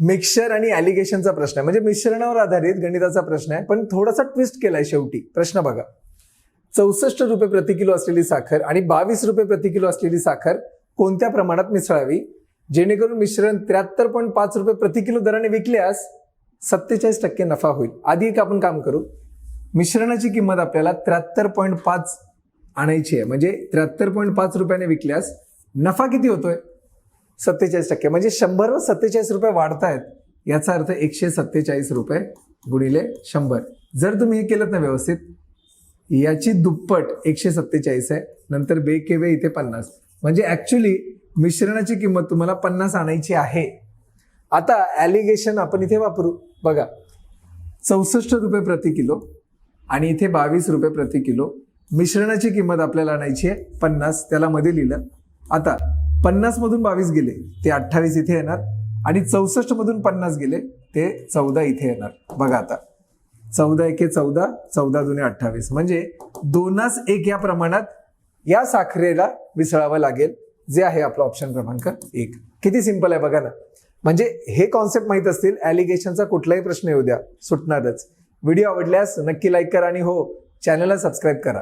Mixture आणि ॲलिगेशनचा प्रश्न आहे. म्हणजे मिश्रणावर आधारित गणिताचा प्रश्न आहे. पण थोडासा ट्विस्ट केलाय शेवटी. प्रश्न बघा. चौसष्ट रुपये प्रति किलो असलेली साखर आणि बावीस रुपये प्रति किलो असलेली साखर कोणत्या प्रमाणात मिसळावी? जेणेकरून मिश्रण त्र्याहत्तर पॉईंट पाच रुपये प्रति किलो दराने विकल्यास सत्तेचाळीस टक्के नफा होईल. आधी एक आपण काम करू. मिश्रणाची किंमत आपल्याला त्र्याहत्तर पॉईंट पाच आणायची आहे. म्हणजे त्र्याहत्तर पॉईंट पाच रुपयाने विकल्यास नफा किती होतोय? सत्तेचाळीस टक्के. म्हणजे शंभरवर सत्तेचाळीस रुपये वाढतायत याचा अर्थ एकशे सत्तेचाळीस रुपये गुणिले शंभर. जर तुम्ही हे केलं ना व्यवस्थित याची दुप्पट एकशे सत्तेचाळीस आहे नंतर बे केवे इथे पन्नास. म्हणजे ॲक्च्युली मिश्रणाची किंमत तुम्हाला पन्नास आणायची आहे. आता ॲलिगेशन आपण इथे वापरू. बघा चौसष्ट रुपये प्रति किलो आणि इथे बावीस रुपये प्रति किलो. मिश्रणाची किंमत आपल्याला आणायची आहे पन्नास. त्याला मध्ये लिहिलं. आता पन्नास मधून बावीस गेले ते अठ्ठावीस इथे येणार. आणि चौसष्ट मधून पन्नास गेले ते चौदा इथे येणार. बघा आता. चौदा एके चौदा चौदा जुने अठ्ठावीस. म्हणजे दोनास एक या प्रमाणात या साखरेला मिसळावं लागेल जे आहे आपलं ऑप्शन क्रमांक एक. किती सिंपल आहे बघा ना. म्हणजे हे कॉन्सेप्ट माहीत असतील ॲलिगेशनचा कुठलाही प्रश्न येऊ द्या सुटणारच. व्हिडिओ आवडल्यास नक्की लाईक करा आणि हो चॅनलला सबस्क्राईब करा.